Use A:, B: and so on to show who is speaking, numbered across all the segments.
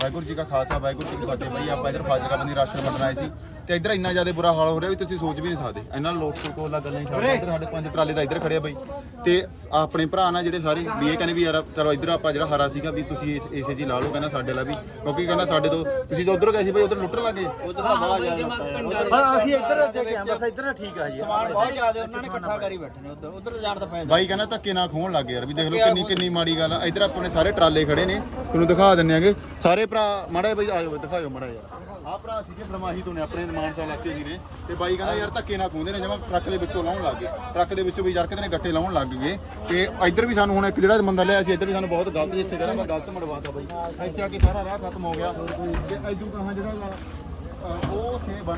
A: ਵਾਹਿਗੁਰੂ ਜੀ ਕਾ ਖਾਲਸਾ, ਵਾਹਿਗੁਰੂ ਜੀ ਕੀ ਫਤਿਹ। ਬਈ ਆਪਾਂ ਇਧਰ ਫਾਜ਼ਿਲਕਾ ਬੰਦੀ ਰਾਸ਼ਟਰ ਵੰਡਣ ਆਏ ਸੀ। ਤੇ ਇਧਰ ਇੰਨਾ ਜ਼ਿਆਦਾ ਬੁਰਾ ਹਾਲ ਹੋ ਰਿਹਾ ਵੀ ਤੁਸੀਂ ਸੋਚ ਵੀ ਨਹੀਂ ਸਕਦੇ। ਇੰਨਾ ਲੋਕ ਕੋਲ ਲੱਗ ਨਹੀਂ ਸਕਦੇ ਇੱਧਰ ਸਾਡੇ ਪੰਜ ਟਰਾਲੇ ਦਾ ਇੱਧਰ ਖੜੇ ਆ ਬਈ। ਤੇ ਆਪਣੇ ਭਰਾ ਨਾਲ ਜਿਹੜੇ ਸਾਰੇ ਵੀ ਇਹ ਕਹਿੰਦੇ ਵੀ ਯਾਰ ਚਲੋ ਇੱਧਰ ਆਪਾਂ ਜਿਹੜਾ ਹਰਾ ਸੀਗਾ ਵੀ ਤੁਸੀਂ ਇਸ- ਜੀ ਲਾ ਲਓ ਕਹਿੰਦਾ ਸਾਡੇ ਲਾ ਵੀ। ਕਿਉਂਕਿ ਕਹਿੰਦਾ ਸਾਡੇ ਤੋਂ ਤੁਸੀਂ ਤਾਂ ਉਧਰ ਗਏ ਸੀ ਬਈ ਉਧਰ ਲੁੱਟਣ ਲੱਗੇ
B: ਹਾਂ ਅਸੀਂ ਇੱਧਰ ਦੇ ਕੇ ਆ ਬਸ ਇੱਧਰ ਠੀਕ ਆ ਜੀ।
C: ਸਮਾਨ ਬਹੁਤ ਜ਼ਿਆਦਾ ਉਹਨਾਂ ਨੇ ਇਕੱਠਾ ਕਰੀ ਬੈਠੇ ਨੇ ਉਧਰ ਉਧਰ ਜਾਣ ਦਾ ਫਾਇਦਾ
A: ਬਾਈ ਕਹਿੰਦਾ ਧੱਕੇ ਨਾਲ ਖੋਣ ਲੱਗ ਗਏ ਯਾਰ ਵੀ ਦੇਖ ਲਓ ਕਿੰਨੀ ਕਿੰਨੀ ਮਾੜੀ ਗੱਲ ਆ। ਇਧਰ ਆਪਣੇ ਸਾਰੇ ਟਰਾਲੇ ਖੜੇ ਨੇ ਤੁਹਾਨੂੰ ਦਿਖਾ ਦਿੰਨੇ ਆਗੇ। ਸਾਰੇ ਭਰਾ ਮਾੜਾ ਜਿਹਾ ਬਈ ਆਇਓ ਦਿਖਾਇਓ ਮਾੜਾ ਜਿਹਾ। ਆਹ ਭਰਾ ਸੀਗੇ ਫਰਮਾਹੀ ਤੋਂ ਨੇ, ਆਪਣੇ ਮਾਨਸਾ ਇਲਾਕੇ ਜੀ ਨੇ ਤੇ ਬਾਈ ਕਹਿੰਦਾ, ਯਾਰ ਧੱਕੇ ਨਾਲ ਖੋਂਦੇ ਨੇ ਜਿਵੇਂ ਟਰੱਕ ਦੇ ਵਿੱਚੋਂ ਲਾਉਣ ਲੱਗ ਗਏ। ਟਰੱਕ ਦੇ ਵਿੱਚੋਂ ਵੀ ਯਾਰ ਕਿਤੇ ਨੇ, ਗੱਟੇ ਲਾਉਣ ਲੱਗ ਗਏ। ਤੇ ਇੱਧਰ ਵੀ ਸਾਨੂੰ ਹੁਣ ਇੱਕ ਜਿਹੜਾ ਬੰਦਾ ਲਿਆ ਸੀ, ਇੱਧਰ ਵੀ ਸਾਨੂੰ ਬਹੁਤ ਗਲਤ ਜਿੱਥੇ ਕਹਿੰਦਾ, ਮੈਂ ਗਲਤ ਮੜਵਾਤਾ ਬਾਈ। ਇੱਥੇ ਆ ਕੇ ਸਾਰਾ ਰਾਹ ਖਤਮ ਹੋ ਗਿਆ। ਤੇ ਐਜੂ ਕਹਾਂ ਜਿਹੜਾ ਉਹ ਉੱਥੇ ਉੱਥੇ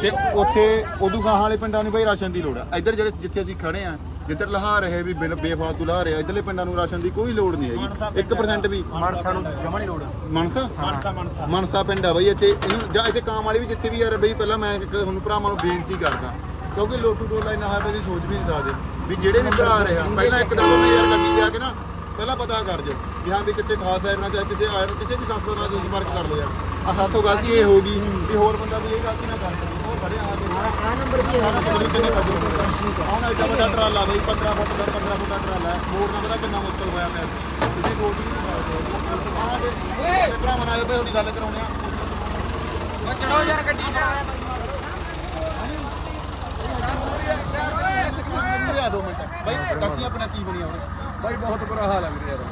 A: ਤੇ ਉੱਥੇ ਉਦੋਂ ਗਾਹਾਂ ਵਾਲੇ ਪਿੰਡਾਂ ਨੂੰ ਬਈ ਰਾਸ਼ਨ ਦੀ ਲੋੜ ਆ। ਇੱਧਰ ਜਿਹੜੇ ਜਿੱਥੇ ਅਸੀਂ ਖੜੇ ਆ ਜਿੱਧਰ ਲਹਾ ਰਹੇ ਵੀ ਬਿਲ ਬੇਫਾਲਤੂ ਲਾ ਰਹੇ ਇੱਧਰਲੇ ਪਿੰਡਾਂ ਨੂੰ ਰਾਸ਼ਨ ਦੀ ਕੋਈ ਲੋੜ ਨਹੀਂ ਹੈਗੀ। 1% ਵੀ।
B: ਮਨਸਾ ਨੂੰ ਜਮਾ ਨਹੀਂ ਲੋੜ
A: ਮਨਸਾ? ਮਨਸਾ ਮਨਸਾ। ਮਨਸਾ ਪਿੰਡ ਆ ਬਈ ਇੱਥੇ ਇਹਨੂੰ ਜਾਂ ਇੱਥੇ ਕਾਮ ਵਾਲੀ ਵੀ ਜਿੱਥੇ ਵੀ ਯਾਰ ਬਈ ਪਹਿਲਾਂ ਮੈਂ ਇੱਕ ਤੁਹਾਨੂੰ ਭਰਾਵਾਂ ਨੂੰ ਬੇਨਤੀ ਕਰਦਾ ਕਿਉਂਕਿ ਲੋਟੂ ਟੋਲਾ ਇੰਨਾ ਹੈ ਬਈ ਸੋਚ ਵੀ ਨਹੀਂ ਸਕਦੇ ਵੀ ਜਿਹੜੇ ਵੀ ਭਰਾ ਰਹੇ ਆ ਪਹਿਲਾਂ ਇੱਕ ਦਫਾ ਮੈਂ ਯਾਰ ਗੱਡੀ ਆ ਕੇ ਨਾ ਪਹਿਲਾਂ ਪਤਾ ਕਰ ਜੋ ਵੀ ਹਾਂ ਵੀ ਕਿਤੇ ਖਾਸ ਹੈ ਨਾ ਚਾਹੇ ਕਿਸੇ ਆਇਰ ਕਿਸੇ ਵੀ ਸੰਸਥਾ ਨਾਲ ਤੁਸੀਂ ਸੰਪਰਕ ਕਰ ਲਓ ਯਾਰ। ਆ ਸਾਥੋਂ ਗਲਤੀ ਇਹ ਹੋ ਗਈ ਵੀ ਹੋਰ ਬੰਦਾ ਵੀ ਇਹ ਗਲਤੀ ਨਾ ਕਰ ਸਕੇ। ਉਹ ਖੜੇ ਆ ਕੇ।
C: ਆ ਨੰਬਰ ਵੀ
A: ਨਹੀਂ ਕਿੰਨੇ ਖਜੂ ਆਉਣਾ ਇੱਡਾ ਵੱਡਾ ਟਰਾਲਾ ਬਈ 15 ਫੁੱਟ ਦਾ 15 ਫੁੱਟ ਦਾ ਟਰਾਲਾ ਹੈ। ਮੋੜ ਨਾ ਪਤਾ ਕਿੰਨਾ ਮੁਸ਼ਕਲ ਹੋਇਆ ਪਿਆ। ਤੁਸੀਂ ਰੋਡ ਵੀ ਨਹੀਂ ਪਾਉਂਦੇ ਆਹ ਦੇ ਭਰਾ ਮਨਾਇਓ ਬਈ ਉਹਦੀ ਗੱਲ ਕਰਾਉਣੇ ਆ
D: ਚੜੋ ਯਾਰ ਗੱਡੀ ਚ।
A: ਲਿਆ ਦੋ ਮਿੰਟ। ਬਈ ਦੱਸੀ ਆਪਣਾ ਕੀ ਬਣਿਆ ਉਹਨੇ
D: ਬਾਈ ਬਹੁਤ ਬੁਰਾ ਹਾਲ ਹੈ ਮੇਰੇ ਯਾਰ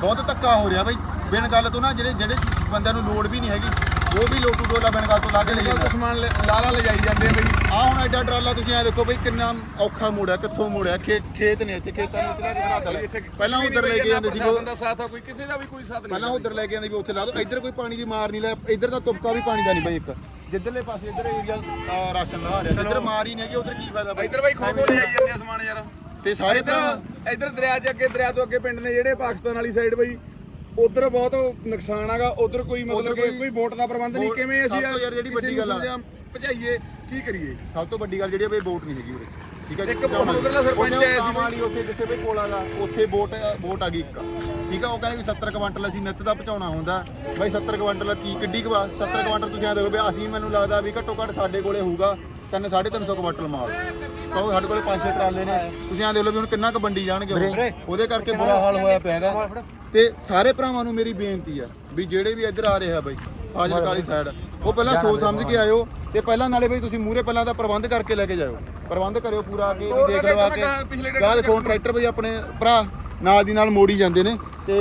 A: ਬਹੁਤ ਧੱਕਾ ਹੋ ਰਿਹਾ ਬਈ। ਬਿਨ ਗੱਲ ਤੋਂ ਨਾ ਜਿਹੜੇ ਜਿਹੜੇ ਬੰਦਿਆਂ ਨੂੰ ਲੋੜ ਵੀ ਨਹੀਂ ਹੈਗੀ ਉਹ ਵੀ ਲੋਟੂ ਡੋਲਾ ਬਿਨ ਗੱਲ ਤੋਂ ਲਾ ਕੇ ਲੈ ਜਾਂਦਾ
D: ਲੈ- ਲਾਲਾ ਲਿਜਾਈ ਜਾਂਦੇ ਆ ਬਈ।
A: ਆ ਹੁਣ ਐਡਾ ਟਰਾਲਾ ਤੁਸੀਂ ਐ ਦੇਖੋ ਬਈ ਕਿੰਨਾ ਔਖਾ ਮੋੜਿਆ ਕਿੱਥੋਂ ਮੋੜਿਆ ਖੇਤ ਨੇ ਇੱਥੇ ਖੇਤਾਂ ਨੂੰ ਇੱਥੇ ਖੜਾ ਦਿੱਤਾ ਪਹਿਲਾਂ ਉਧਰ ਲੈ ਕੇ ਜਾਂਦੇ ਸੀ
D: ਪ੍ਰਸ਼ਾਸਨ ਦਾ ਸਾਥ ਆ ਕੋਈ ਕਿਸੇ ਦਾ ਵੀ ਕੋਈ ਸਾਥ ਨਹੀਂ
A: ਪਹਿਲਾਂ ਉਧਰ ਲੈ ਕੇ ਜਾਂਦੇ ਵੀ ਉੱਥੇ ਲਾ ਦੋ ਇੱਧਰ ਕੋਈ ਪਾਣੀ ਦੀ ਮਾਰ ਨਹੀਂ ਲੈ। ਇੱਧਰ ਤਾਂ ਤੁਪਕਾ ਵੀ ਪਾਣੀ ਦਾ ਨਹੀਂ ਬਈ ਇੱਕ। ਜਿੱਧਰਲੇ ਪਾਸੇ ਇੱਧਰ ਏਰੀਆ ਰਾਸ਼ਨ ਲਾ ਰਿਹਾ। ਜਿੱਧਰ ਮਾਰ ਹੀ ਨਹੀਂ ਹੈਗੀ ਉਧਰ ਕੀ ਫਾਇਦਾ ਬਈ?
D: ਇੱਧਰ ਬਾਈ ਖੋ ਖੋ ਲਿਜਾਈ ਜਾਂਦੇ ਆ ਸਮਾਨ ਯਾਰ।
A: ਤੇ ਸਾਰੇ ਭਰਾ
D: ਇੱਧਰ ਦਰਿਆ ਚ ਅੱਗੇ ਦਰਿਆ ਤੋਂ ਅੱਗੇ ਪਿੰਡ ਨੇ ਜਿਹੜੇ ਪਾਕਿਸਤਾਨ ਵਾਲੀ ਸਾਈਡ ਬਈ ਉਧਰ ਬਹੁਤ ਨੁਕਸਾਨ ਹੈਗਾ ਉਧਰ ਕੋਈ ਮਤਲਬ
A: ਕੋਈ
D: ਕੋਈ ਵੋਟ ਦਾ ਪ੍ਰਬੰਧ ਨਹੀਂ। ਕਿਵੇਂ ਅਸੀਂ
A: ਯਾਰ ਜਿਹੜੀ ਵੱਡੀ ਗੱਲ ਆ।
D: ਭਜਾਈਏ ਕੀ ਕਰੀਏ?
A: ਸਭ ਤੋਂ ਵੱਡੀ ਗੱਲ ਜਿਹੜੀ ਆ ਬਈ ਵੋਟ ਨਹੀਂ ਹੈਗੀ ਉਰੇ। ਠੀਕ ਹੈ ਜੀ?
D: ਇੱਕ ਉਧਰਲਾ ਸਰਪੰਚ ਆਇਆ ਸੀ
A: ਵਾਲੀ ਉੱਥੇ ਜਿੱਥੇ ਬਈ ਕੋਲਾ ਦਾ ਉੱਥੇ ਵੋਟ ਵੋਟ ਆ ਗਈ ਇੱਕ। ਠੀਕ ਆ ਉਹ ਕਹਿੰਦੇ ਵੀ 70 ਕੁਇੰਟਲ ਅਸੀਂ ਨਿੱਤ ਦਾ ਪਹੁੰਚਾਉਣਾ ਹੁੰਦਾ। ਬਈ 70 ਕੁਇੰਟਲ ਕੀ ਕਿੱਡੀ ਕੁ ਵਾ? 70 ਕੁਇੰਟਲ ਤੁਸੀਂ ਆ ਦੇਖੋ ਵੀ ਅਸੀਂ ਮੈਨੂੰ ਲੱਗਦਾ ਵੀ ਘੱਟੋ ਘੱਟ ਸਾਡੇ ਕੋਲੇ ਹੋਊਗਾ ਤਿੰਨ 350 ਕੁਇੰਟਲ ਮਾਲ। ਕਹੋ ਸਾਡੇ ਕੋਲੇ ਪੰਜ ਛੇ ਟਰਾਲੇ ਨੇ। ਤੁਸੀਂ ਆ ਦੇਖ ਲਓ ਵੀ ਹੁਣ ਕਿੰਨਾ ਕੁ ਵੰਡੀ ਜਾਣਗੇ ਉਹ। ਉਹਦੇ ਕਰਕੇ ਬੁਰਾ ਹਾਲ ਹੋਇਆ ਪਿਆ ਹੈਗਾ ਤੇ ਸਾਰੇ ਭਰਾਵਾਂ ਨੂੰ ਮੇਰੀ ਬੇਨਤੀ ਆ ਵੀ ਜਿਹੜੇ ਵੀ ਇੱਧਰ ਆ ਰਹੇ ਆ ਬਈ ਫਾਜ਼ਿਲਕਾ ਵਾਲੀ ਸਾਈਡ ਉਹ ਪਹਿਲਾਂ ਸੋਚ ਸਮਝ ਕੇ ਆਇਓ ਤੇ ਪਹਿਲਾਂ ਨਾਲੇ ਬਈ ਤੁਸੀਂ ਮੂਰੇ ਪਹਿਲਾਂ ਦਾ ਪ੍ਰਬੰਧ ਕਰਕੇ ਲੈ ਕੇ ਜਾਇਓ। ਪ੍ਰਬੰਧ ਕਰਿਓ ਪੂਰਾ ਆ ਕੇ। ਵੀ ਦੇਖ ਆ ਕੇ ਗਾਹ ਦੇਖੋ ਟਰੈਕਟਰ ਬਈ ਆਪਣੇ ਭਰਾ ਨਾਲ ਦੀ ਨਾਲ ਮੋੜੀ ਜਾਂਦੇ ਨੇ ਤੇ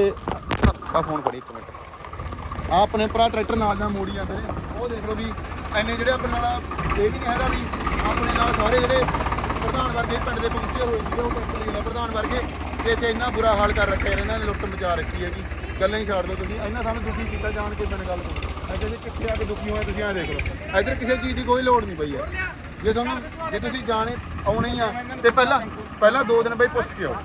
A: ਆ ਫੋਨ ਫੜੀ ਇੱਕ ਮਿੰਟ। ਆ ਆਪਣੇ ਭਰਾ ਟਰੈਕਟਰ ਨਾਲ ਨਾਲ ਮੋੜੀ ਜਾਂਦੇ ਨੇ। ਉਹ ਦੇਖ ਲਓ ਵੀ ਐਨੇ ਜਿਹੜੇ ਆਪਣੇ ਨਾਲ ਇਹ ਵੀ ਨਹੀਂ ਹੈਗਾ ਵੀ ਆਪਣੇ ਨਾਲ ਸਾਰੇ ਜਿਹੜੇ ਪ੍ਰਧਾਨ ਵਰਗੇ ਪਿੰਡ ਦੇ ਪਹੁੰਚੇ ਹੋਏ ਸੀਗੇ ਉਹ ਟਰੈਕਟਰ ਲੈ ਪ੍ਰਧਾਨ ਵਰਗੇ। ਤੇ ਇੱਥੇ ਇੰਨਾ ਬੁਰਾ ਹਾਲ ਕਰ ਰੱਖਿਆ ਇਹਨਾਂ ਨੇ ਲੁੱਟ ਮਚਾ ਰੱਖੀ ਹੈਗੀ। ਗੱਲਾਂ ਹੀ ਛੱਡ ਦਿਓ ਤੁਸੀਂ। ਇਹਨਾਂ ਸਾਨੂੰ ਦੁਖੀ ਕੀਤਾ ਜਾਣ ਕੇ ਬਿਨ ਗੱਲ ਤੋਂ ਇੱਥੇ ਜੇ ਕਿੱਥੇ ਆ ਕੇ ਦੁਖੀ ਹੋਏ ਤੁਸੀਂ ਐਂ ਦੇਖ ਲਓ। ਇੱਧਰ ਕਿਸੇ ਚੀਜ਼ ਦੀ ਕੋਈ ਲੋੜ ਨਹੀਂ ਪਈ ਹੈ। ਜੇ ਤੁਹਾਨੂੰ ਜੇ ਤੁਸੀਂ ਜਾਣੇ ਆਉਣੇ ਹੀ ਆ, ਤੇ ਪਹਿਲਾਂ ਪਹਿਲਾਂ ਦੋ ਦਿਨ ਬਈ ਪੁੱਛ ਕੇ ਆਓ।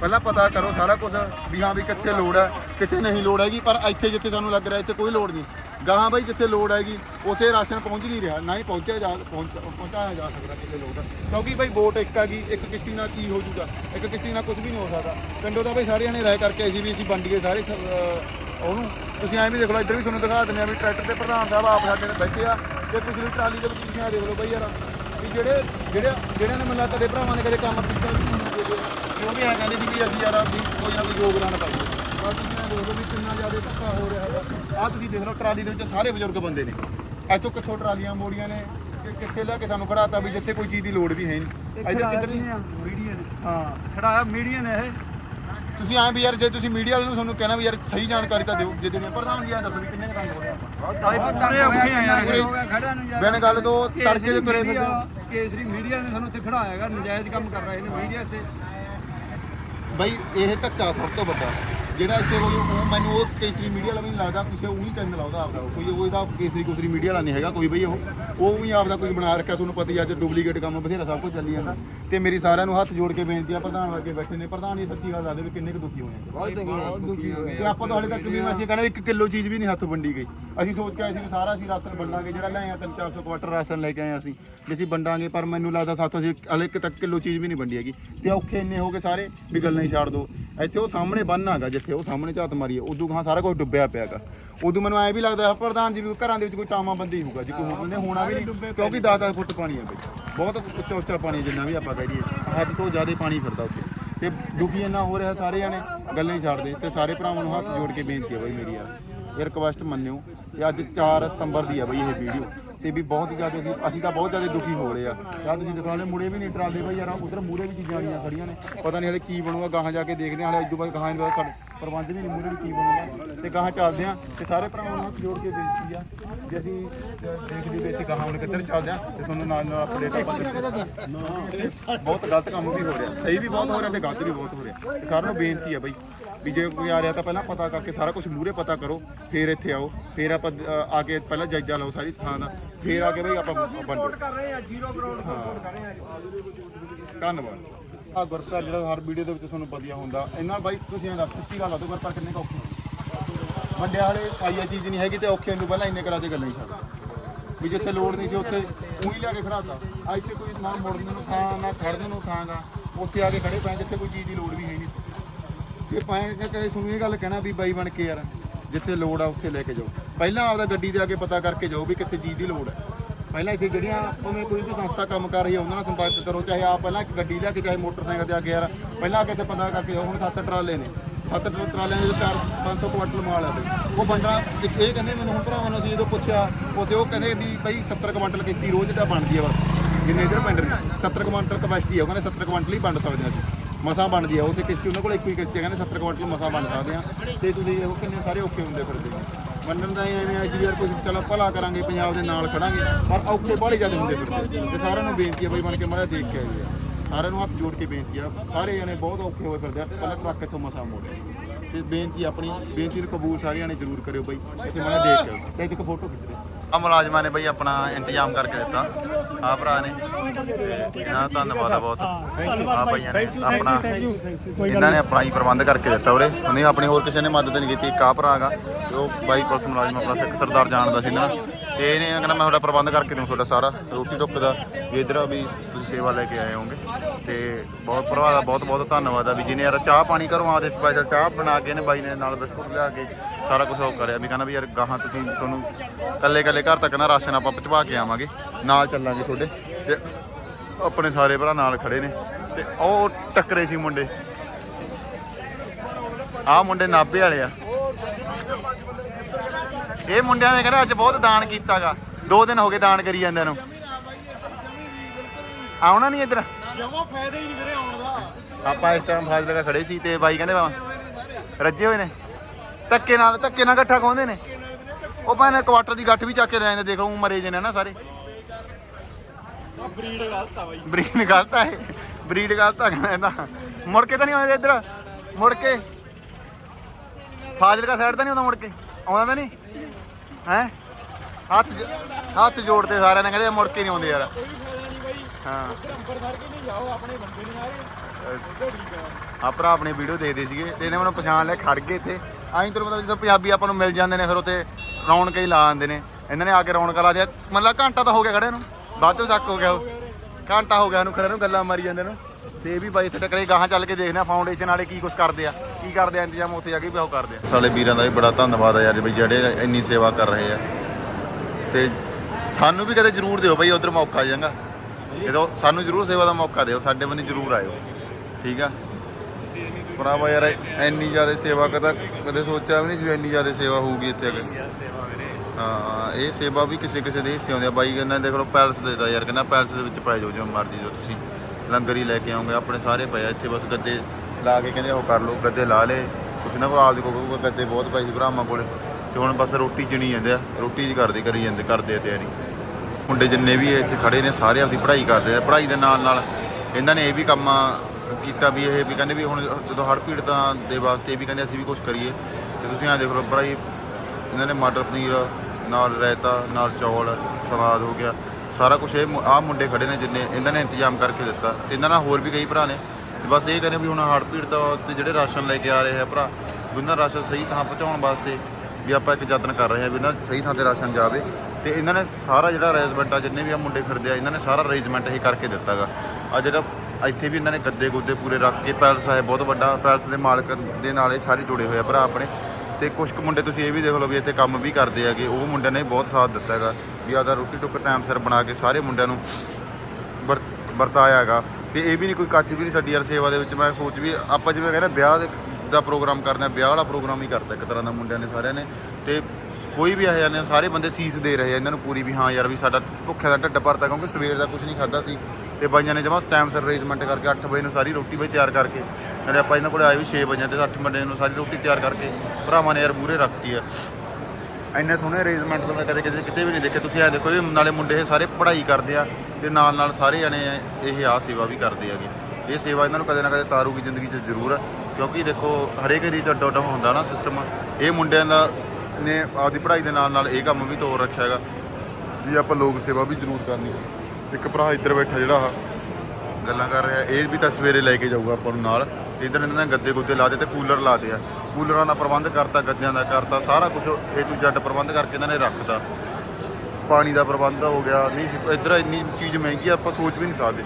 A: ਪਹਿਲਾਂ ਪਤਾ ਕਰੋ ਸਾਰਾ ਕੁਝ ਵੀ ਹਾਂ ਵੀ ਕਿੱਥੇ ਲੋੜ ਹੈ, ਕਿੱਥੇ ਨਹੀਂ ਲੋੜ ਹੈਗੀ, ਪਰ ਇੱਥੇ ਜਿੱਥੇ ਸਾਨੂੰ ਲੱਗ ਰਿਹਾ, ਇੱਥੇ ਕੋਈ ਲੋੜ ਨਹੀਂ। ਗਾਹਾਂ ਬਾਈ ਜਿੱਥੇ ਲੋੜ ਹੈਗੀ, ਉੱਥੇ ਰਾਸ਼ਨ ਪਹੁੰਚ ਨਹੀਂ ਰਿਹਾ, ਨਾ ਹੀ ਪਹੁੰਚਿਆ ਜਾ ਪਹੁੰਚ- ਪਹੁੰਚਾਇਆ ਜਾ ਸਕਦਾ ਕਿਤੇ ਲੋੜ ਹੈ ਕਿਉਂਕਿ ਬਈ ਵੋਟ ਇੱਕ ਹੈਗੀ, ਇੱਕ ਕਿਸ਼ਤੀ ਨਾਲ ਕੀ ਹੋ ਜਾਊਗਾ ਇੱਕ ਕਿਸ਼ਤੀ ਨਾਲ ਕੁਝ ਵੀ ਨਹੀਂ ਹੋ ਸਕਦਾ। ਪਿੰਡੋਂ ਤਾਂ ਬਈ ਸਾਰਿਆਂ ਨੇ ਰਾਏ ਕਰਕੇ ਅਸੀਂ ਵੀ ਅਸੀਂ ਵੰਡੀਏ ਸਾਰੇ ਸ- ਉਹਨੂੰ। ਤੁਸੀਂ ਐਂ ਵੀ ਦੇਖ ਲਓ ਇੱਧਰ ਵੀ ਤੁਹਾਨੂੰ ਦਿਖਾ ਦਿੰਦੇ ਆ ਵੀ ਟਰੈਕਟਰ ਤੇ ਪ੍ਰਧਾਨ ਸਾਹਿਬ ਆਪ ਸਾਡੇ ਨਾਲ ਬੈਠੇ ਆ ਤੇ ਪਿਛਲੀ ਟਰਾਲੀ ਦੇ ਵਿੱਚ ਤੁਸੀਂ ਐਂ ਦੇਖ ਲਓ ਬਈ ਯਾਰ ਵੀ ਜਿਹੜੇ ਜਿਹੜੇ ਜਿਹੜਿਆਂ ਨੇ ਮੈਨੂੰ ਕਦੇ ਭਰਾਵਾਂ ਨੇ ਕਦੇ ਕੰਮ ਕੀਤਾ ਵੀ ਉਹ ਵੀ ਐਂ ਕਹਿੰਦੇ ਸੀ ਵੀ ਅਸੀਂ ਯਾਰ ਵੀ ਕੋਈ ਨਾ ਕੋਈ ਯੋਗਦਾਨ ਪਾਈਏ ਪਰ ਤੁਸੀਂ ਐਂ ਦੇਖ ਲਓ ਵੀ ਕਿੰਨਾ ਜ਼ਿਆਦਾ ਧੱਕਾ ਹੋ ਰਿਹਾ ਹੈਗਾ। ਆਹ ਤੁਸੀਂ ਦੇਖ ਲਓ ਟਰਾਲੀ ਦੇ ਵਿੱਚ ਸਾਰੇ ਬਜ਼ੁਰਗ ਬੰਦੇ ਨੇ। ਇੱਥੋਂ ਕਿੱਥੋਂ ਟਰਾਲੀਆਂ ਮੋੜੀਆਂ ਨੇ ਕਿ ਕਿੱਥੇ ਲੈ ਕੇ ਸਾਨੂੰ ਖੜਾਤਾ ਵੀ ਜਿੱਥੇ ਕੋਈ ਚੀਜ਼ ਦੀ ਲੋੜ ਵੀ ਹੈ ਨਹੀਂ। ਇੱਧਰ ਕਿੱਧਰ ਨਹੀਂ
B: ਮੀਡੀਆ ਨੇ?
A: ਹਾਂ
B: ਖੜਾਇਆ ਮੀਡੀਆ ਨੇ ਇਹ।
A: ਤੁਸੀਂ ਐਂ ਵੀ ਯਾਰ ਜੇ ਤੁਸੀਂ ਮੀਡੀਆ ਵਾਲੇ ਨੂੰ ਤੁਹਾਨੂੰ ਕਹਿਣਾ ਵੀ ਯਾਰ ਸਹੀ ਜਾਣਕਾਰੀ ਤਾਂ ਦਿਓ ਜੇ ਦੇਣੀ ਆ। ਪ੍ਰਧਾਨ ਜੀ ਆ ਦੱਸੋ ਵੀ ਕਿੰਨੇ ਕੁ ਤੰਗ ਹੋ ਰਹੇ ਆਪਾਂ।
B: ਪੂਰੇ ਔਖੇ ਆ ਯਾਰ ਖੜਿਆ ਨੂੰ ਯਾਰ
A: ਬਿਨ ਗੱਲ ਤੋਂ ਤੜਕੇ ਦੇ ਤੁਰੇ ਫਿਰਦੇ
B: ਕੇਸਰੀ ਮੀਡੀਆ ਨੇ ਸਾਨੂੰ ਇੱਥੇ ਖੜਾਇਆ ਹੈਗਾ ਨਜਾਇਜ਼ ਕੰਮ ਕਰ ਰਹੇ ਨੇ ਮੀਡੀਆ ਇੱਥੇ।
A: ਬਈ ਇਹ ਧੱਕਾ ਸਭ ਤੋਂ ਵੱਡਾ। ਜਿਹੜਾ ਇੱਥੇ ਕੋਈ ਉਹ ਮੈਨੂੰ ਉਹ ਕੇਸਰੀ ਮੀਡੀਆ ਵਾਲਾ ਵੀ ਨਹੀਂ ਲੱਗਦਾ ਕਿਸੇ ਉਹੀ ਚੈਨਲ ਆਉਦਾ ਆਪਦਾ ਉਹ। ਕੋਈ ਉਹ ਇਹਦਾ ਕੇਸਰੀ ਕੁਸਰੀ ਮੀਡੀਆ ਵਾਲਾ ਨਹੀਂ ਹੈਗਾ ਕੋਈ ਬਈ ਉਹ। ਉਹ ਵੀ ਆਪਦਾ ਕੋਈ ਬਣਾ ਰੱਖਿਆ ਤੁਹਾਨੂੰ ਪਤਾ ਹੀ ਆ, ਅੱਜ ਡੁਪਲੀਕੇਟ ਕੰਮ ਬਥੇਰਾ ਸਭ ਕੁਝ ਚੱਲੀ ਜਾਂਦਾ। ਤੇ ਮੇਰੀ ਸਾਰਿਆਂ ਨੂੰ ਹੱਥ ਜੋੜ ਕੇ ਬੇਨਤੀ ਆ ਪ੍ਰਧਾਨ ਵਰਗੇ ਬੈਠੇ ਨੇ ਪ੍ਰਧਾਨ ਇਹ ਸੱਚੀ ਗੱਲ ਦੱਸਦੇ ਵੀ ਕਿੰਨੇ ਕੁ ਦੁਖੀ ਹੋਏ ਆ।
D: ਬਹੁਤ ਦੁਖੀ ਹੋ
A: ਤੇ ਆਪਾਂ ਤਾਂ ਹਾਲੇ ਤੱਕ ਵੀ ਅਸੀਂ ਕਹਿੰਦੇ ਇੱਕ ਕਿਲੋ ਚੀਜ਼ ਵੀ ਨਹੀਂ ਹੱਥ ਵੰਡੀ ਗਈ। ਅਸੀਂ ਸੋਚ ਕੇ ਆਏ ਸੀ ਵੀ ਸਾਰਾ ਅਸੀਂ ਰਾਸ਼ਨ ਵੰਡਾਂਗੇ ਜਿਹੜਾ ਲੈ ਆਏ 3-400 ਕੁਆਟਰ ਰਾਸ਼ਨ ਲੈ ਕੇ ਆਏ ਅਸੀਂ ਵੀ ਅਸੀਂ ਵੰਡਾਂਗੇ ਪਰ ਮੈਨੂੰ ਲੱਗਦਾ ਸਾਥੋਂ ਅਸੀਂ ਹਲੇ ਇੱਕ ਤੱਕ ਕਿਲੋ ਚੀਜ਼ ਵੀ ਨਹੀਂ ਵੰਡੀ ਹੈਗੀ। ਤੇ ਔਖੇ ਇੰਨੇ ਹੋ ਗਏ ਸਾਰੇ ਵੀ ਗੱਲਾਂ ਹੀ ਛੱਡ ਦੋ। ਇੱਥੇ ਉਹ ਸਾਹਮਣੇ ਬੰਨ ਹੈਗਾ, ਜਿੱਥੇ ਉਹ ਸਾਹਮਣੇ ਝਾਤ ਮਾਰੀ ਹੈ ਉਦੋਂ ਗਾਂ ਸਾਰਾ ਕੁਝ ਡੁੱਬਿਆ ਪਿਆਗਾ ਉਦੋਂ ਮੈਨੂੰ ਐ ਵੀ ਲੱਗਦਾ ਪ੍ਰਧਾਨ ਜੀ ਵੀ ਘਰਾਂ ਦੇ ਵਿੱਚ ਕੋਈ ਟਾਮਾ ਬੰਦੀ ਹੋਊਗਾ, ਜੇ ਕੋਈ ਹੋਣਾ ਹੋਣਾ ਵੀ ਨਹੀਂ, ਕਿਉਂਕਿ 10-10 ਫੁੱਟ ਪਾਣੀ ਹੈ ਬਈ ਬਹੁਤ ਉੱਚਾ ਉੱਚਾ ਪਾਣੀ ਹੈ ਜਿੰਨਾ ਵੀ ਆਪਾਂ ਕਹਿ ਦਈਏ। ਹੱਦ ਤੋਂ ਜ਼ਿਆਦਾ ਪਾਣੀ ਫਿਰਦਾ ਉੱਥੇ। ਤੇ ਦੁਖੀ ਇੰਨਾ ਹੋ ਰਿਹਾ ਸਾਰੇ ਜਾਣੇ ਗੱਲਾਂ ਹੀ ਛੱਡਦੇ ਤੇ ਸਾਰੇ ਭਰਾਵਾਂ ਨੂੰ ਹੱਥ ਜੋੜ ਕੇ ਬੇਨਤੀ ਹੈ ਬਈ ਮੇਰੀ ਆ। ਇਹ ਰਿਕਵੈਸਟ ਮੰਨਿਓ। ਤੇ ਅੱਜ 4 ਸਤੰਬਰ ਦੀ ਆ ਬਈ ਇਹ ਵੀਡੀਓ ਤੇ ਵੀ ਬਹੁਤ ਹੀ ਜ਼ਿਆਦਾ ਅਸੀਂ ਅਸੀਂ ਤਾਂ ਬਹੁਤ ਜ਼ਿਆਦਾ ਦੁਖੀ ਹੋ ਰਹੇ ਆ। ਯਾਰ ਤੁਸੀਂ ਦਿਖਾ ਲੈ ਮੁੜੇ ਵੀ ਨਹੀਂ ਟਰਾਲੇ ਬਈ ਯਾਰ, ਉਧਰ ਮੂਰੇ ਵੀ ਚੀਜ਼ਾਂ ਆਈਆਂ ਖੜੀਆਂ ਨੇ। ਪਤਾ ਨਹੀਂ ਹਲੇ ਕੀ ਬਣੂਗਾ, ਗਾਹਾਂ ਜਾ ਕੇ ਦੇਖਦੇ ਹਾਂ, ਹਲੇ ਇਦੋਂ ਬਾਅਦ ਗਾਹਾਂ ਦਾ ਸਾਡੇ ਪ੍ਰਬੰਧ ਵੀ ਨਹੀਂ ਮੂਰੇ ਵੀ ਕੀ ਬਣੂਗਾ। ਤੇ ਗਾਹਾਂ ਚੱਲਦੇ ਆ ਤੇ ਸਾਰੇ ਭਰਾਵਾਂ ਨੂੰ ਹੱਥ ਜੋੜ ਕੇ ਬੇਨਤੀ ਆ ਜੇ ਅਸੀਂ ਦੇਖਦੇ ਵੀ ਅਸੀਂ ਗਾਹਾਂ ਹੁਣ ਕਿੱਧਰ ਚੱਲਦੇ ਆ ਤੇ ਤੁਹਾਨੂੰ ਨਾਲ ਨਾਲ ਅਪਡੇਟ ਆਪਾਂ ਬਹੁਤ ਗਲਤ ਕੰਮ ਵੀ ਹੋ ਰਿਹਾ, ਸਹੀ ਵੀ ਬਹੁਤ ਹੋ ਰਿਹਾ ਤੇ ਗਲਤ ਵੀ ਬਹੁਤ ਹੋ ਰਿਹਾ। ਸਾਰਿਆਂ ਨੂੰ ਬੇਨਤੀ ਆ ਬਈ। ਵੀ ਜੇ ਕੋਈ ਆ ਰਿਹਾ ਤਾਂ ਪਹਿਲਾਂ ਪਤਾ ਕਰਕੇ ਸਾਰਾ ਕੁਝ ਮੂਰੇ ਪਤਾ ਕਰੋ ਫਿਰ ਇੱਥੇ ਆਓ ਫਿਰ ਆਪਾਂ ਅ, ਆ ਕੇ ਪਹਿਲਾਂ ਜਾਇਜ਼ਾ ਲਓ ਸਾਰੀ ਥਾਂ ਦਾ ਫਿਰ ਆ ਕੇ ਬਈ ਆਪਾਂ ਵੰਡੋ ਕਰ ਰਹੇ ਆ ਜ਼ੀਰੋ ਗਰਾਊਂਡ ਕਰ ਰਹੇ ਆ ਧੰਨਵਾਦ। ਆ ਗੁਰਪ੍ਰੀਤ ਜਿਹੜਾ ਹਰ ਵੀਡੀਓ ਦੇ ਵਿੱਚ ਤੁਹਾਨੂੰ ਵਧੀਆ ਹੁੰਦਾ। ਇਹਨਾਂ ਬਾਈ ਤੁਸੀਂ ਇਹ ਦੱਸ ਸੱਚੀ ਗੱਲ ਆ ਤੋ ਗੁਰਪ੍ਰੀਤ ਕਿੰਨੇ ਕੁ ਔਖੇ? ਵੱਡੇ ਵਾਲੇ ਆਈ ਆ ਚੀਜ਼ ਨਹੀਂ ਹੈਗੀ ਤੇ ਔਖੇ ਨੂੰ ਪਹਿਲਾਂ ਇੰਨੇ ਕਰਾ ਕੇ ਗੱਲਾਂ ਹੀ ਛੱਡ। ਵੀ ਜਿੱਥੇ ਲੋੜ ਨਹੀਂ ਸੀ ਉੱਥੇ ਉਹੀ ਲਿਆ ਕੇ ਖੜਾਤਾ ਅੱਜ ਤੇ ਕੋਈ ਨਾ ਮੁੜਨ ਨੂੰ ਥਾਂ ਨਾ ਖੜਨ ਨੂੰ ਥਾਂ ਗਾ ਉੱਥੇ ਆ ਕੇ ਖੜੇ ਪਏ ਜਿੱਥੇ ਕੋਈ ਚੀਜ਼ ਦੀ ਲੋੜ ਵੀ ਹੈ ਨਹੀਂ। ਸੀ ਇਹ ਪਾਏ ਕਿ ਕਹੇ ਸੁਣੀ ਇਹ ਗੱਲ ਕਹਿਣਾ ਵੀ ਬਾਈ ਬਣ ਕੇ ਯਾਰ, ਜਿੱਥੇ ਲੋੜ ਆ ਉੱਥੇ ਲੈ ਕੇ ਜਾਓ। ਪਹਿਲਾਂ ਆਪਦਾ ਗੱਡੀ ਤੇ ਆ ਕੇ ਪਤਾ ਕਰਕੇ ਜਾਓ ਵੀ ਕਿੱਥੇ ਚੀਜ਼ ਦੀ ਲੋੜ ਹੈ ਪਹਿਲਾਂ ਇੱਥੇ ਜਿਹੜੀਆਂ ਭਾਵੇਂ ਕੋਈ ਵੀ ਸੰਸਥਾ ਕੰਮ ਕਰ ਰਹੀ ਹੈ ਉਹਨਾਂ ਨਾਲ ਸੰਪਰਕ ਕਰੋ, ਚਾਹੇ ਆਪ ਪਹਿਲਾਂ ਇੱਕ ਗੱਡੀ ਲੈ ਕੇ, ਚਾਹੇ ਮੋਟਰਸਾਈਕਲ ਤੇ ਆ ਕੇ ਯਾਰ, ਪਹਿਲਾਂ ਆ ਕੇ ਤੇ ਪਤਾ ਕਰਕੇ ਜਾਓ, ਹੁਣ ਸੱਤ ਟਰਾਲੇ ਨੇ। ਸੱਤ ਟਰਾਲਿਆਂ ਦੇ ਵਿੱਚ ਚਾਰ 500 ਕੁਆਂਟਲ ਮਾਲ ਆ ਉਹ ਬੰਦਾ ਇਹ ਕਹਿੰਦੇ ਮੈਨੂੰ ਹੁਣ ਭਰਾਵਾਂ ਨੂੰ ਅਸੀਂ ਜਦੋਂ ਪੁੱਛਿਆ, ਉੱਥੇ ਉਹ ਕਹਿੰਦੇ ਵੀ ਬਈ 70 ਕੁਆਂਟਲ ਕਿਸ਼ਤੀ ਰੋਜ਼ ਦਾ ਬਣਦੀ ਆ ਬਸ, ਜਿੰਨੇ ਇਧਰ ਪਿੰਡ ਨੇ 70 ਕੁਆਂਟਲ ਕਪੈਸਿਟੀ ਆ, ਉਹ ਕਹਿੰਦੇ 70 ਕੁਆਂਟਲ ਹੀ ਵੰਡ ਸਕਦੇ ਹਾਂ ਅਸੀਂ। ਮਸਾਂ ਬਣਦੀ ਆ, ਉੱਥੇ ਕਿਸ਼ਤੀ, ਉਹਨਾਂ ਕੋਲ ਇੱਕੋ ਹੀ ਕਿਸ਼ਤੀ ਆ, ਕਹਿੰਦੇ 70 ਕੁਆਂਟਲ ਮਸਾਂ ਬਣ ਸਕਦੇ ਆ। ਤੇ ਤੁਸੀਂ ਉਹ ਕਿੰਨੇ ਸਾਰੇ ਔਖੇ ਹੁੰਦੇ ਫਿਰਦੇ ਆ। ਮੰਨਣ ਦਾ ਇਹ ਐਵੇਂ ਆਈ ਸੀ ਵੀ ਯਾਰ ਕੁਝ ਚਲੋ ਭਲਾ ਕਰਾਂਗੇ, ਪੰਜਾਬ ਦੇ ਨਾਲ ਖੜਾਂਗੇ, ਪਰ ਔਖੇ ਬਾਹਲੇ ਜ਼ਿਆਦਾ ਹੁੰਦੇ ਫਿਰਦੇ ਤੇ ਸਾਰਿਆਂ ਨੂੰ ਬੇਨਤੀ ਆ ਬਈ ਬਣ ਕੇ ਮਾੜਾ ਦੇਖ ਕੇ ਆਈਏ। ਸਾਰਿਆਂ ਨੂੰ ਹੱਥ ਜੋੜ ਕੇ ਬੇਨਤੀ ਆ, ਸਾਰੇ ਜਣੇ ਬਹੁਤ ਔਖੇ ਹੋਏ ਫਿਰਦੇ ਆ ਪਹਿਲਾਂ ਟਰੱਕ ਇੱਥੋਂ ਮਸਾਂ ਮੋੜਿਆ ਤੇ ਬੇਨਤੀ ਆਪਣੀ ਬੇਨਤੀ ਨੂੰ ਕਬੂਲ ਸਾਰਿਆਂ ਨੇ ਜ਼ਰੂਰ ਕਰਿਓ ਬਈ। ਇੱਥੇ ਮਾੜਾ ਦੇਖ ਕੇ। ਤੇ ਇੱਕ ਫੋਟੋ ਖਿੱਚ ਰਹੇ
E: ਆ ਮੁਲਾਜ਼ਮਾਂ ਨੇ ਬਈ ਆਪਣਾ ਇੰਤਜ਼ਾਮ ਕਰਕੇ ਦਿੱਤਾ। ਆ ਭਰਾ ਨੇ। ਇਹਨਾਂ ਦਾ ਧੰਨਵਾਦ ਆ ਬਹੁਤ। ਆ ਭਾਈਆਂ ਨੇ ਆਪਣਾ ਇਹਨਾਂ ਨੇ ਆਪਣਾ ਹੀ ਪ੍ਰਬੰਧ ਕਰਕੇ ਦਿੱਤਾ ਉਰੇ। ਉਹਨੇ ਆਪਣੀ ਹੋਰ ਕਿਸੇ ਨੇ ਮਦਦ ਨਹੀਂ ਕੀਤੀ। ਇੱਕ ਆ ਭਰਾ ਹੈਗਾ ਤੇ ਉਹ ਬਾਈ ਪੁਲਿਸ ਮੁਲਾਜ਼ਮ ਆਪਣਾ ਸਿੱਖ ਸਰਦਾਰ ਜਾਣਦਾ ਸੀ ਨੂੰ। ਤੇ ਇਹਨੇ ਕਹਿੰਦਾ ਮੈਂ ਤੁਹਾਡਾ ਪ੍ਰਬੰਧ ਕਰਕੇ ਦੂੰ ਤੁਹਾਡਾ ਸਾਰਾ, ਰੋਟੀ ਟੁੱਕ ਦਾ। ਵੀ ਇੱਧਰ ਵੀ ਤੁਸੀਂ ਸੇਵਾ ਲੈ ਕੇ ਆਏ ਹੋਗੇ ਤੇ ਬਹੁਤ ਭਰਾ ਦਾ ਬਹੁਤ ਬਹੁਤ ਧੰਨਵਾਦ ਆ ਵੀ ਜਿਹਨੇ ਯਾਰ ਚਾਹ ਪਾਣੀ ਘਰੋਂ ਆਦੇ ਸਪੈਸ਼ਲ ਚਾਹ ਬਣਾ ਕੇ ਇਹਨੇ ਬਾਈ ਨੇ ਨਾਲ ਬਿਸਕੁਟ ਲਿਆ ਕੇ, ਸਾਰਾ ਕੁਝ ਉਹ ਕਰਿਆ। ਵੀ ਕਹਿੰਦਾ ਵੀ ਯਾਰ ਗਾਹਾਂ ਤੁਸੀਂ ਤੁਹਾਨੂੰ ਕੱਲੇ ਕੱਲੇ ਘਰ ਤੱਕ ਨਾ ਰਾਸ਼ਨ ਆਪਾਂ ਪਹੁੰਚਵਾ ਕੇ ਆਵਾਂਗੇ, ਨਾਲ ਚੱਲਾਂਗੇ ਤੁਹਾਡੇ। ਤੇ ਆਪਣੇ ਸਾਰੇ ਭਰਾ ਨਾਲ ਖੜੇ ਨੇ। ਤੇ ਉਹ ਟੱਕਰੇ ਸੀ ਮੁੰਡੇ। ਆਹ ਮੁੰਡੇ ਨਾਭੇ ਵਾਲੇ ਆ। ਇਹ ਮੁੰਡਿਆਂ ਨੇ ਕਹਿੰਦਾ ਅੱਜ ਬਹੁਤ ਦਾਨ ਕੀਤਾਗਾ। ਦੋ ਦਿਨ ਹੋ ਗਏ ਦਾਨ ਕਰੀ ਜਾਂਦਿਆਂ ਨੂੰ। ਆਉਣਾ ਨਹੀਂ ਇੱਧਰ?
B: ਜਮਾ ਫਾਇਦਾ ਹੀ ਨਹੀਂ ਵੀਰੇ ਆਉਣ ਦਾ।
E: ਆਪਾਂ ਇਸ ਟਾਈਮ ਫਾਜ਼ਿਲਕਾ ਖੜੇ ਸੀ ਤੇ ਬਾਈ ਕਹਿੰਦੇ ਵਾ ਰੱਜੇ ਹੋਏ ਨੇ। ਧੱਕੇ ਨਾਲ ਧੱਕੇ ਨਾਲ ਗੱਠਾ ਖੋਂਦੇ ਨੇ। ਉਹ ਭਾਵੇਂ ਕੁਆਟਰ ਦੀ ਗੱਠ ਵੀ ਚੱਕ ਕੇ ਲੈ ਜਾਂਦੇ ਦੇਖੋ ਊਂ ਮਰੇ ਜੇ ਨੇ ਨਾ ਸਾਰੇ।
B: ਬਰੀਡ ਗਲਤ ਆ ਬਾਈ।
E: ਬਰੀਡ ਗਲਤ ਆ ਬਰੀਡ ਗਲਤ ਆ ਕਹਿੰਦਾ ਮੁੜ ਕੇ ਤਾਂ ਨਹੀਂ ਆਉਂਦੇ ਇੱਧਰ। ਮੁੜ ਕੇ। ਫਾਜ਼ਿਲਕਾ ਸਾਈਡ ਤਾਂ ਨਹੀਂ ਆਉਂਦਾ ਮੁੜ ਕੇ। ਆਉਂਦਾ ਤਾਂ ਨਹੀਂ? ਹੈ? ਹੱਥ ਜ- ਹੱਥ ਜੋੜਦੇ ਸਾਰਿਆਂ ਨੇ ਕਹਿੰਦੇ ਮੁੜ ਕੇ ਨਹੀਂ ਆਉਂਦੇ ਯਾਰ। ਹਾਂ।
B: ਅੰਬਰਸਰ ਕੇ ਨਹੀਂ ਜਾਓ ਆਪਣੇ ਬੰਦੇ ਨੇ ਸਾਰੇ।
E: ਆ। ਭਰਾ ਆਪਣੀ ਵੀਡੀਓ ਦੇਖਦੇ ਸੀਗੇ ਤੇ ਇਹਨੇ ਮੈਨੂੰ ਪਛਾਣ ਲਿਆ ਖੜ ਗਏ ਇੱਥੇ। ਆਈਂ ਤੈਨੂੰ ਪਤਾ ਜਦੋਂ ਪੰਜਾਬੀ ਆਪਾਂ ਨੂੰ ਮਿਲ ਜਾਂਦੇ ਨੇ ਫਿਰ ਉੱਥੇ ਰੌਣਕ ਹੀ ਲਾ ਦਿੰਦੇ ਨੇ। ਇਹਨਾਂ ਨੇ ਆ ਕੇ ਰੌਣਕ ਲਾ ਦਿਆ ਮਤਲਬ ਘੰਟਾ ਤਾਂ ਹੋ ਗਿਆ ਖੜੇ ਨੂੰ। ਬਾਅਦ ਚੋਂ ਚੱਕ ਹੋ ਗਿਆ ਉਹ। ਘੰਟਾ ਹੋ ਗਿਆ ਉਹਨੂੰ ਖੜੇ ਨੂੰ ਗੱਲਾਂ ਮਾਰੀ ਜਾਂਦੇ ਨੂੰ। ਤੇ ਇਹ ਵੀ ਬਾਈ ਇੱਥੇ ਟੱਕਰੇ ਗਾਹਾਂ ਚੱਲ ਕੇ ਦੇਖਦੇ ਆ ਫਾਊਂਡੇਸ਼ਨ ਵਾਲੇ ਕੀ ਕੁਝ ਕਰਦੇ ਆ, ਕੀ ਕਰਦੇ ਆ, ਇੰਤਜ਼ਾਮ ਉੱਥੇ ਜਾ ਕੇ ਵੀ ਉਹ ਕਰਦੇ ਆ। ਸਾਡੇ ਵੀਰਾਂ ਦਾ ਵੀ ਬੜਾ ਧੰਨਵਾਦ ਆ ਯਾਰ ਬਈ ਜਿਹੜੇ ਇੰਨੀ ਸੇਵਾ ਕਰ ਰਹੇ ਆ। ਤੇ ਸਾਨੂੰ ਵੀ ਕਦੇ ਜ਼ਰੂਰ ਦਿਓ ਬਈ, ਉਧਰ ਮੌਕਾ ਜਾਂਗਾ। ਜਦੋਂ ਸਾਨੂੰ ਜ਼ਰੂਰ ਸੇਵਾ ਦਾ ਮੌਕਾ ਦਿਓ, ਸਾਡੇ ਬੰਨੀ ਜ਼ਰੂਰ ਆਇਓ। ਠੀਕ ਆ? ਭਰਾਵਾ ਯਾਰ, ਇੰਨੀ ਜ਼ਿਆਦਾ ਸੇਵਾ ਕਦਾ ਕਦੇ ਸੋਚਿਆ ਵੀ ਨਹੀਂ ਸੀ ਇੰਨੀ ਜ਼ਿਆਦਾ ਸੇਵਾ ਹੋਊਗੀ ਇੱਥੇ ਅੱਗੇ ਹਾਂ, ਇਹ ਸੇਵਾ ਵੀ ਕਿਸੇ ਕਿਸੇ ਦੇ ਹਿੱਸੇ ਆਉਂਦੀ ਆ। ਬਾਈ ਕਹਿੰਦਾ, ਦੇਖ ਲਓ, ਪੈਲਸ ਦੇਦਾ ਯਾਰ, ਕਹਿੰਦਾ ਪੈਲਸ ਦੇ ਵਿੱਚ ਪੈ ਜਾਓ, ਜਿਵੇਂ ਮਰਜ਼ੀ ਜੋ ਤੁਸੀਂ। ਲੰਗਰ ਹੀ ਲੈ ਕੇ ਆਉਂਗੇ, ਆਪਣੇ ਸਾਰੇ ਪਏ ਆ ਇੱਥੇ ਬਸ ਗੱਦੇ ਲਾ ਕੇ ਕਹਿੰਦੇ ਉਹ ਕਰ ਲਓ, ਗੱਦੇ ਲਾ ਲੇ ਕੁਛ ਨਾ ਕੋਲ ਆਪਦੇ ਕੋਲ ਗੱਦੇ ਬਹੁਤ ਪਏ ਸੀ ਭਰਾਵਾਂ ਕੋਲ। ਤੇ ਹੁਣ ਬਸ ਰੋਟੀ ਚਣੀ ਜਾਂਦੇ ਆ, ਰੋਟੀ ਚ ਕਰਦੇ ਕਰੀ ਜਾਂਦੇ ਕਰਦੇ ਆ ਤਿਆਰੀ। ਮੁੰਡੇ ਜਿੰਨੇ ਵੀ ਇੱਥੇ ਖੜੇ ਨੇ, ਸਾਰੇ ਆਪਦੀ ਪੜ੍ਹਾਈ ਕਰਦੇ ਆ। ਪੜ੍ਹਾਈ ਦੇ ਨਾਲ ਨਾਲ ਇਹਨਾਂ ਨੇ ਇਹ ਵੀ ਕੰਮ ਕੀਤਾ ਵੀ ਇਹ ਵੀ ਕਹਿੰਦੇ ਵੀ ਹੁਣ ਜਦੋਂ ਹੜ੍ਹ ਪੀੜਤਾਂ ਦੇ ਵਾਸਤੇ ਇਹ ਵੀ ਕਹਿੰਦੇ ਅਸੀਂ ਵੀ ਕੁਝ ਕਰੀਏ। ਤੇ ਤੁਸੀਂ ਆ ਦੇਖ ਲਓ ਪੜ੍ਹਾਈ ਇਹਨਾਂ ਨੇ ਮਟਰ ਪਨੀਰ ਨਾਲ ਰਾਇਤਾ, ਨਾਲ ਚੌਲ, ਸਲਾਦ ਹੋ ਗਿਆ। ਸਾਰਾ ਕੁਝ ਇਹ ਆਹ ਮੁੰਡੇ ਖੜੇ ਨੇ ਜਿੰਨੇ, ਇਹਨਾਂ ਨੇ ਇੰਤਜ਼ਾਮ ਕਰਕੇ ਦਿੱਤਾ ਤੇ ਇਹਨਾਂ ਨਾਲ ਹੋਰ ਵੀ ਕਈ ਭਰਾ ਨੇ। ਤੇ ਬਸ ਇਹ ਕਹਿੰਦੇ ਵੀ ਹੁਣ ਹੜ੍ਹ ਪੀੜਤਾਂ ਤੇ ਜਿਹੜੇ ਰਾਸ਼ਨ ਲੈ ਕੇ ਆ ਰਹੇ ਆ ਭਰਾ, ਵੀ ਉਹਨਾਂ ਰਾਸ਼ਨ ਸਹੀ ਥਾਂ ਪਹੁੰਚਾਉਣ ਵਾਸਤੇ ਵੀ ਆਪਾਂ ਇੱਕ ਯਤਨ ਕਰ ਰਹੇ ਹਾਂ ਵੀ ਇਹਨਾਂ ਸਹੀ ਥਾਂ ਤੇ ਰਾਸ਼ਨ ਜਾਵੇ। ਤੇ ਇਹਨਾਂ ਨੇ ਸਾਰਾ ਜਿਹੜਾ ਅਰੇਂਜਮੈਂਟ ਆ, ਜਿੰਨੇ ਵੀ ਆ ਮੁੰਡੇ ਫਿਰਦੇ ਆ, ਇਹਨਾਂ ਨੇ ਸਾਰਾ ਅਰੇਂਜਮੈਂਟ ਇਹ ਕਰਕੇ ਦਿੱਤਾਗਾ। ਆ ਜਿਹੜਾ
A: ਇੱਥੇ ਵੀ ਇਹਨਾਂ ਨੇ ਗੱਦੇ ਗੁੱਦੇ ਪੂਰੇ ਰੱਖ ਕੇ ਪੈਲਸ ਹੈ ਬਹੁਤ ਵੱਡਾ ਪੈਲਸ ਦੇ ਮਾਲਕ ਦੇ ਨਾਲ ਇਹ ਸਾਰੇ ਜੁੜੇ ਹੋਏ ਆ ਭਰਾ ਆਪਣੇ। ਤੇ ਕੁਝ ਕੁ ਮੁੰਡੇ ਤੁਸੀਂ ਇਹ ਵੀ ਦੇਖ ਲਓ ਵੀ ਇੱਥੇ ਕੰਮ ਵੀ ਕਰਦੇ ਹੈਗੇ, ਉਹ ਮੁੰਡਿਆਂ ਨੇ ਬਹੁਤ ਸਾਥ ਦਿੱਤਾ ਹੈਗਾ ਵੀ ਆਦਾ ਰੋਟੀ ਟੁੱਕ ਟਾਈਮ ਸਿਰ ਬਣਾ ਕੇ ਸਾਰੇ ਮੁੰਡਿਆਂ ਨੂੰ ਵਰ- ਵਰਤਾਇਆ ਹੈਗਾ। ਤੇ ਇਹ ਵੀ ਨਹੀਂ ਕੋਈ ਕੱਚ ਵੀ ਨਹੀਂ ਸਾਡੀ ਯਾਰ ਸੇਵਾ ਦੇ ਵਿੱਚ। ਮੈਂ ਸੋਚ ਵੀ ਆਪਾਂ ਜਿਵੇਂ ਕਹਿੰਦੇ ਵਿਆਹ ਦੇ ਦਾ ਪ੍ਰੋਗਰਾਮ ਕਰਦੇ ਆ, ਵਿਆਹ ਵਾਲਾ ਪ੍ਰੋਗਰਾਮ ਹੀ ਕਰਤਾ ਇੱਕ ਤਰ੍ਹਾਂ ਦਾ ਮੁੰਡਿਆਂ ਨੇ, ਸਾਰਿਆਂ ਨੇ। ਤੇ ਕੋਈ ਵੀ ਇਹ ਜਾਂਦੇ ਸਾਰੇ ਬੰਦੇ ਸੀਸ ਦੇ ਰਹੇ ਆ ਇਹਨਾਂ ਨੂੰ ਪੂਰੀ ਵੀ, ਹਾਂ ਯਾਰ ਵੀ ਸਾਡਾ ਭੁੱਖਿਆਂ ਦਾ ਢਿੱਡ ਭਰਤਾ, ਕਿਉਂਕਿ ਸਵੇਰ ਦਾ ਕੁਝ ਨਹੀਂ ਖਾਦਾ ਸੀ। ਤੇ ਬਾਈਆਂ ਨੇ ਜਮਾ ਟਾਈਮ ਸਿਰ ਅਰੇਂਜਮੈਂਟ ਕਰਕੇ 8 ਵਜੇ ਨੂੰ ਸਾਰੀ ਰੋਟੀ ਬਈ ਤਿਆਰ ਕਰਕੇ, ਨਾਲੇ ਆਪਾਂ ਇਹਨਾਂ ਕੋਲ ਆਏ ਵੀ 6 ਵਜੇ ਤੇ 8 ਵਜੇ ਨੂੰ ਸਾਰੀ ਰੋਟੀ ਤਿਆਰ ਕਰਕੇ, ਭਰਾਵਾਂ ਨੇ ਯਾਰ ਮੂਰੇ ਰੱਖਤੀ ਆ। ਇੰਨੇ ਸੋਹਣੇ ਅਰੇਂਜਮੈਂਟ ਤਾਂ ਮੈਂ ਕਦੇ ਕਿਤੇ ਕਿਤੇ ਵੀ ਨਹੀਂ ਦੇਖੇ। ਤੁਸੀਂ ਇਹ ਦੇਖੋ ਵੀ ਨਾਲੇ ਮੁੰਡੇ ਇਹ ਸਾਰੇ ਪੜ੍ਹਾਈ ਕਰਦੇ ਆ ਤੇ ਨਾਲ ਨਾਲ ਸਾਰੇ ਜਣੇ ਇਹ ਆ ਸੇਵਾ ਵੀ ਕਰਦੇ ਆਗੇ ਇਹ ਸੇਵਾ ਇਹਨਾਂ ਨੂੰ ਕਦੇ ਨਾ ਕਦੇ ਤਾਰੂਗੀ ਜ਼ਿੰਦਗੀ 'ਚ ਜ਼ਰੂਰ ਆ ਕਿਉਂਕਿ ਦੇਖੋ, ਹਰੇਕ ਰੀਤ ਅੱਡੋ ਅੱਡ ਹੁੰਦਾ ਨਾ ਸਿਸਟਮ ਇਹ ਮੁੰਡਿਆਂ ਦਾ ਨੇ ਆਪਦੀ ਪੜ੍ਹਾਈ ਦੇ ਨਾਲ ਨਾਲ ਇਹ ਕੰਮ ਵੀ ਤੋਰ ਰੱਖਿਆ ਹੈਗਾ ਵੀ ਆਪਾਂ ਲੋਕ ਸੇਵਾ ਵੀ ਜ਼ਰੂਰ ਕਰਨੀ ਇੱਕ ਭਰਾ ਇੱਧਰ ਬੈਠਾ ਜਿਹੜਾ ਆ ਗੱਲਾਂ ਕਰ ਰਿਹਾ, ਇਹ ਵੀ ਤਾਂ ਸਵੇਰੇ ਲੈ ਕੇ ਜਾਊਗਾ ਆਪਾਂ ਨੂੰ ਨਾਲ। ਇਧਰ ਇਹਨਾਂ ਨੇ ਗੱਦੇ ਗੁੱਦੇ ਲਾ ਦੇ ਤੇ ਕੂਲਰ ਲਾ ਦੇ ਆ ਕੂਲਰਾਂ ਦਾ ਪ੍ਰਬੰਧ ਕਰਤਾ, ਗੱਦਿਆਂ ਦਾ ਕਰਤਾ, ਸਾਰਾ ਕੁਝ ਏ ਟੂ ਜ਼ੈਡ ਪ੍ਰਬੰਧ ਕਰਕੇ ਇਹਨਾਂ ਨੇ ਰੱਖਤਾ। ਪਾਣੀ ਦਾ ਪ੍ਰਬੰਧ ਹੋ ਗਿਆ, ਨਹੀਂ ਇੱਧਰ ਇੰਨੀ ਚੀਜ਼ ਮਹਿੰਗੀ ਆ, ਆਪਾਂ ਸੋਚ ਵੀ ਨਹੀਂ ਸਕਦੇ।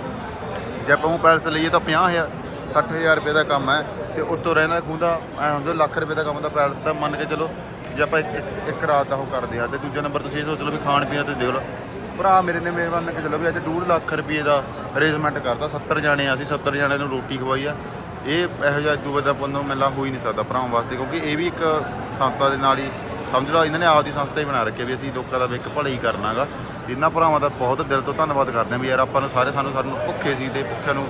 A: ਜੇ ਆਪਾਂ ਉਹ ਪੈਲਸ ਲਈਏ ਤਾਂ 50000 60000 ਰੁਪਏ ਦਾ ਕੰਮ ਹੈ, ਤੇ ਉੱਤੋਂ ਰਹਿਣਾ ਖੂੰਦਾ ਐ ਹੁੰਦਾ ਲੱਖ ਰੁਪਏ ਦਾ ਕੰਮ ਦਾ ਪੈਲਸ ਦਾ, ਮੰਨ ਕੇ ਚਲੋ, ਜੇ ਆਪਾਂ ਇੱਕ- ਇੱਕ- ਰਾਤ ਦਾ ਉਹ ਕਰਦੇ ਆ ਤੇ ਦੂਜਾ ਨੰਬਰ ਤੁਸੀਂ ਇਹ ਸੋਚ ਲਓ ਵੀ ਖਾਣ ਪੀਣ ਦਾ ਦੇਖ ਲਓ। ਭਰਾ ਮੇਰੇ ਨੇ ਮੇਰੇ ਮੰਨ ਕੇ ਚਲੋ ਵੀ ਅੱਜ 2 ਲੱਖ ਰੁਪਏ ਦਾ ਅਰੇਂਜਮੈਂਟ ਕਰਤਾ 70 ਜਾਣੇ ਆ ਅਸੀਂ 70 ਜਾਣਿਆਂ ਨੂੰ ਰੋਟੀ ਖਵਾਈ ਆ। ਇਹ ਇਹੋ ਜਿਹਾ ਦੂਜਾ ਦਾ ਬੰਦਾ ਮੇਲਾ ਹੋ ਹੀ ਨਹੀਂ ਸਕਦਾ ਭਰਾਵਾਂ ਵਾਸਤੇ, ਕਿਉਂਕਿ ਇਹ ਵੀ ਇੱਕ ਸੰਸਥਾ ਦੇ ਨਾਲ ਹੀ ਸਮਝ ਲਓ, ਇਹਨਾਂ ਨੇ ਆਪਦੀ ਸੰਸਥਾ ਹੀ ਬਣਾ ਰੱਖੀ ਵੀ ਅਸੀਂ ਲੋਕਾਂ ਦਾ ਵੀ ਇੱਕ ਭਲਾ ਹੀ ਕਰਨਾਗਾ। ਇਹਨਾਂ ਭਰਾਵਾਂ ਦਾ ਬਹੁਤ ਦਿਲ ਤੋਂ ਧੰਨਵਾਦ ਕਰਦੇ ਹਾਂ ਵੀ ਯਾਰ ਆਪਾਂ ਨੂੰ ਸਾਰੇ ਸਾਨੂੰ ਸਾਨੂੰ ਭੁੱਖੇ ਸੀ ਤੇ ਭੁੱਖਿਆਂ ਨੂੰ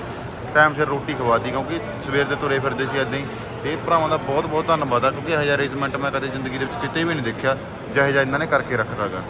A: ਟਾਈਮ ਸਿਰ ਰੋਟੀ ਖਵਾਤੀ, ਕਿਉਂਕਿ ਸਵੇਰ ਦੇ ਤੁਰੇ ਫਿਰਦੇ ਸੀ ਇਦਾਂ ਹੀ। ਇਹ ਭਰਾਵਾਂ ਦਾ ਬਹੁਤ ਬਹੁਤ ਧੰਨਵਾਦ ਆ, ਕਿਉਂਕਿ ਇਹੋ ਜਿਹਾ ਅਰੇਂਜਮੈਂਟ ਮੈਂ ਕਦੇ ਜ਼ਿੰਦਗੀ ਦੇ ਵਿੱਚ ਕਿਤੇ ਵੀ ਨਹੀਂ ਦੇਖਿਆ, ਜਿਹੋ ਜਿਹਾ ਇਹਨਾਂ ਨੇ ਕਰਕੇ ਰੱਖਦਾਗਾ।